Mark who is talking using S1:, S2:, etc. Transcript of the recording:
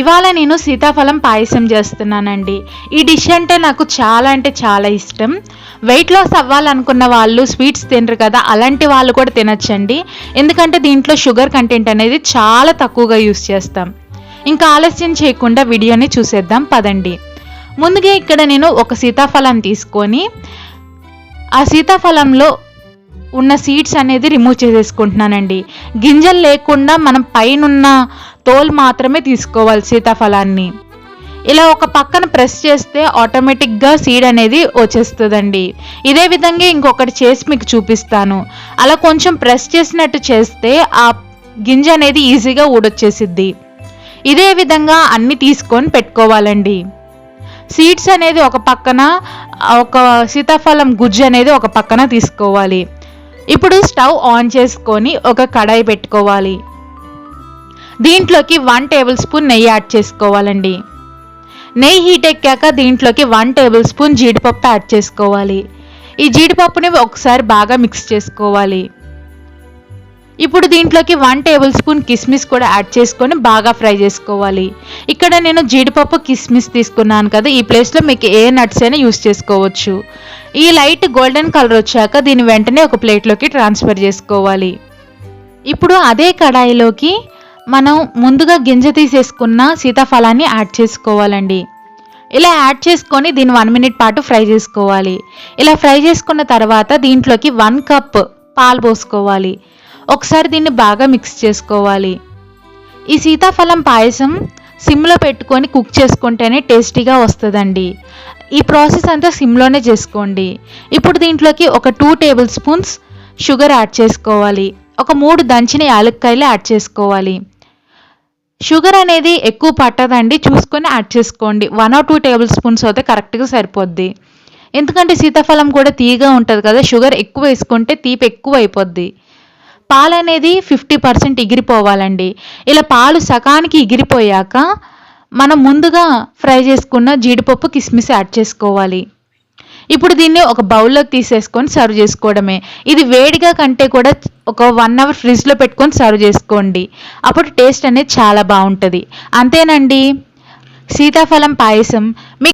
S1: ఇవాళ నేను సీతాఫలం పాయసం చేస్తున్నానండి. ఈ డిష్ అంటే నాకు చాలా అంటే చాలా ఇష్టం. వెయిట్ లాస్ అవ్వాలనుకున్న వాళ్ళు స్వీట్స్ తినరు కదా అలాంటి వాళ్ళు కూడా తినచ్చండి. ఎందుకంటే దీంట్లో షుగర్ కంటెంట్ అనేది చాలా తక్కువగా యూస్ చేస్తాం. ఇంకా ఆలస్యం చేయకుండా వీడియోని చూసేద్దాం పదండి. ముందుగా ఇక్కడ నేను ఒక సీతాఫలం తీసుకొని ఆ సీతాఫలంలో ఉన్న సీడ్స్ అనేది రిమూవ్ చేసేసుకుంటున్నానండి. గింజలు లేకుండా మనం పైనున్న తోలు మాత్రమే తీసుకోవాలి సీతాఫలాన్ని. ఇలా ఒక పక్కన ప్రెస్ చేస్తే ఆటోమేటిక్గా సీడ్ అనేది వచ్చేస్తుందండి. ఇదే విధంగా ఇంకొకటి చేసి మీకు చూపిస్తాను. అలా కొంచెం ప్రెస్ చేసినట్టు చేస్తే ఆ గింజ అనేది ఈజీగా ఊడొచ్చేసిద్ది. ఇదే విధంగా అన్ని తీసుకొని పెట్టుకోవాలండి. సీడ్స్ అనేది ఒక పక్కన ఒక సీతాఫలం గుజ్జు అనేది ఒక పక్కన తీసుకోవాలి. ఇప్పుడు స్టవ్ ఆన్ చేసుకొని ఒక కడాయి పెట్టుకోవాలి. దీంట్లోకి వన్ టేబుల్ స్పూన్ నెయ్యి యాడ్ చేసుకోవాలండి. నెయ్యి హీట్ ఎక్కాక దీంట్లోకి వన్ టేబుల్ స్పూన్ జీడిపప్పు యాడ్ చేసుకోవాలి. ఈ జీడిపప్పుని ఒకసారి బాగా మిక్స్ చేసుకోవాలి. ఇప్పుడు దీంట్లోకి వన్ టేబుల్ స్పూన్ కిస్మిస్ కూడా యాడ్ చేసుకొని బాగా ఫ్రై చేసుకోవాలి. ఇక్కడ నేను జీడిపప్పు కిస్మిస్ తీసుకున్నాను కదా ఈ ప్లేస్లో మీకు ఏ నట్స్ అయినా యూస్ చేసుకోవచ్చు. ఈ లైట్ గోల్డెన్ కలర్ వచ్చాక దీన్ని వెంటనే ఒక ప్లేట్లోకి ట్రాన్స్ఫర్ చేసుకోవాలి. ఇప్పుడు అదే కడాయిలోకి మనం ముందుగా గింజ తీసేసుకున్న సీతాఫలాన్ని యాడ్ చేసుకోవాలండి. ఇలా యాడ్ చేసుకొని దీన్ని వన్ మినిట్ పాటు ఫ్రై చేసుకోవాలి. ఇలా ఫ్రై చేసుకున్న తర్వాత దీంట్లోకి వన్ కప్ పాలు పోసుకోవాలి. ఒకసారి దీన్ని బాగా మిక్స్ చేసుకోవాలి. ఈ సీతాఫలం పాయసం సిమ్లో పెట్టుకొని కుక్ చేసుకుంటేనే టేస్టీగా వస్తుందండి. ఈ ప్రాసెస్ అంతా సిమ్లోనే చేసుకోండి. ఇప్పుడు దీంట్లోకి ఒక two tablespoons sugar add చేసుకోవాలి. ఒక మూడు దంచిన యాలక్కాయలు యాడ్ చేసుకోవాలి. షుగర్ అనేది ఎక్కువ పట్టదండి. చూసుకొని యాడ్ చేసుకోండి. One or two tablespoons అయితే కరెక్ట్గా సరిపోద్ది. ఎందుకంటే సీతాఫలం కూడా తీయగా ఉంటుంది కదా షుగర్ ఎక్కువ వేసుకుంటే తీపి ఎక్కువ అయిపోద్ది. పాలు అనేది ఫిఫ్టీ పర్సెంట్ ఎగిరిపోవాలండి. ఇలా పాలు సకానికి ఎగిరిపోయాక మనం ముందుగా ఫ్రై చేసుకున్న జీడిపప్పు కిస్మిస్ యాడ్ చేసుకోవాలి. ఇప్పుడు దీన్ని ఒక బౌల్లోకి తీసేసుకొని సర్వ్ చేసుకోవడమే. ఇది వేడిగా కంటే కూడా ఒక వన్ అవర్ ఫ్రిడ్జ్లో పెట్టుకొని సర్వ్ చేసుకోండి. అప్పుడు టేస్ట్ అనేది చాలా బాగుంటుంది. అంతేనండి. సీతాఫలం పాయసం. మీకు